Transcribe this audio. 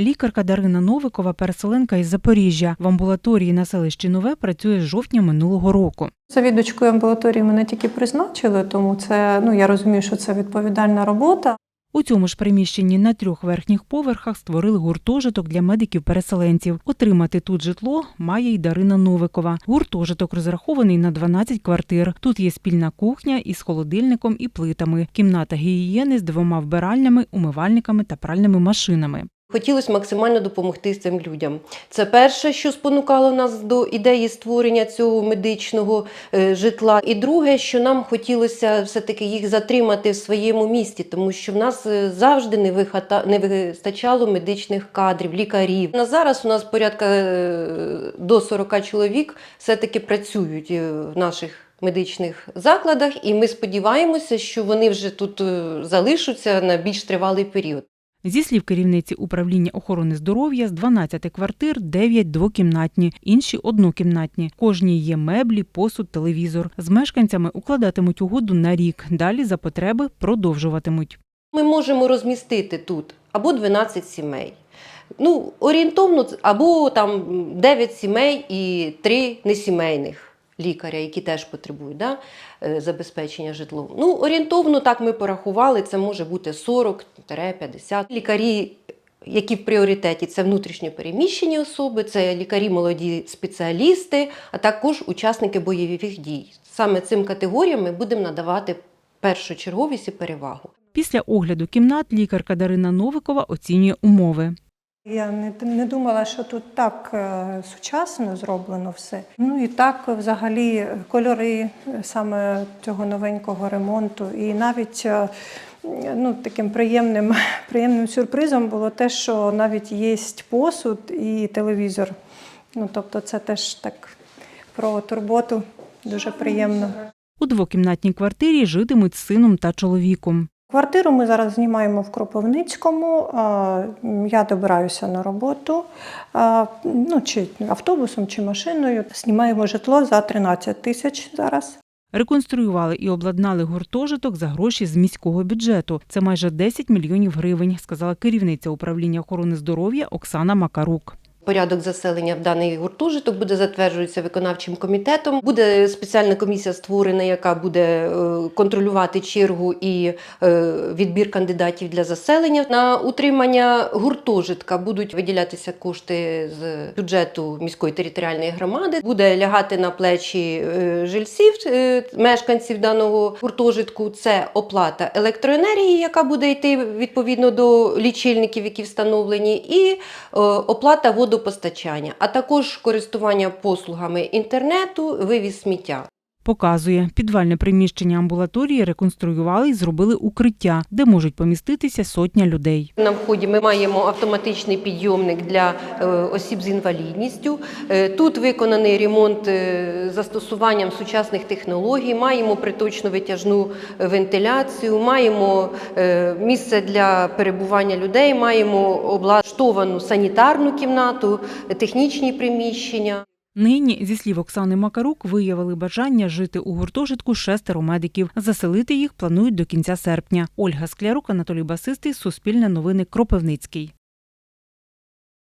Лікарка Дарина Новикова, переселенка із Запоріжжя. В амбулаторії на селищі Нове працює з жовтня минулого року. Завідувачкою амбулаторії мене тільки призначили, тому це ну я розумію, що це відповідальна робота. У цьому ж приміщенні на трьох верхніх поверхах створили гуртожиток для медиків-переселенців. Отримати тут житло має й Дарина Новикова. Гуртожиток розрахований на 12 квартир. Тут є спільна кухня із холодильником і плитами, кімната гігієни з двома вбиральнями, умивальниками та пральними машинами. Хотілося максимально допомогти цим людям. Це перше, що спонукало нас до ідеї створення цього медичного е, житла. І друге, що нам хотілося все-таки їх затримати в своєму місті, тому що в нас е, завжди не вихата- не вистачало медичних кадрів, лікарів. На зараз у нас порядка е, до 40 чоловік все-таки працюють в наших. Медичних закладах, і ми сподіваємося, що вони вже тут залишаться на більш тривалий період. Зі слів керівниці управління охорони здоров'я, з 12 квартир 9 двокімнатні, інші однокімнатні. Кожній є меблі, посуд, телевізор. З мешканцями укладатимуть угоду на рік. Далі за потреби продовжуватимуть. Ми можемо розмістити тут або 12 сімей. Ну, орієнтовно, або там 9 сімей і 3 несімейних лікаря, які теж потребують да, е, забезпечення житлом. Ну, орієнтовно, так ми порахували, це може бути 40-50. Лікарі, які в пріоритеті, це внутрішньо переміщені особи, це лікарі молоді спеціалісти, а також учасники бойових дій. Саме цим категоріям ми будемо надавати першочерговість і перевагу. Після огляду кімнат лікарка Дарина Новикова оцінює умови. Я не, не думала, що тут так е, сучасно зроблено все. Ну і так, взагалі, кольори е, саме цього новенького ремонту. І навіть е, ну, таким приємним, приємним сюрпризом було те, що навіть є посуд і телевізор. Ну, тобто, це теж так про турботу дуже приємно. У двокімнатній квартирі житимуть з сином та чоловіком. Квартиру ми зараз знімаємо в Кропивницькому. Я добираюся на роботу, ну, чи автобусом, чи машиною. Знімаємо житло за 13 тисяч зараз. Реконструювали і обладнали гуртожиток за гроші з міського бюджету. Це майже 10 мільйонів гривень, сказала керівниця управління охорони здоров'я Оксана Макарук. Порядок заселення в даний гуртожиток буде затверджуватися виконавчим комітетом. Буде спеціальна комісія створена, яка буде е, контролювати чергу і е, відбір кандидатів для заселення. На утримання гуртожитка будуть виділятися кошти з бюджету міської територіальної громади. Буде лягати на плечі е, жильців, мешканців даного гуртожитку. Це оплата електроенергії, яка буде йти відповідно до лічильників, які встановлені, і оплата водопостачання, а також користування послугами інтернету, вивіз сміття. Показує, підвальне приміщення амбулаторії реконструювали і зробили укриття, де можуть поміститися сотня людей. На вході ми маємо автоматичний підйомник для е, осіб з інвалідністю. Е, Тут виконаний ремонт е, застосуванням сучасних технологій. Маємо приточну витяжну вентиляцію, маємо місце для перебування людей, маємо облаштовану санітарну кімнату, технічні приміщення. Нині, зі слів Оксани Макарук, виявили бажання жити у гуртожитку шестеро медиків. Заселити їх планують до кінця серпня. Ольга Склярук, Анатолій Басистий, Суспільне новини, Кропивницький.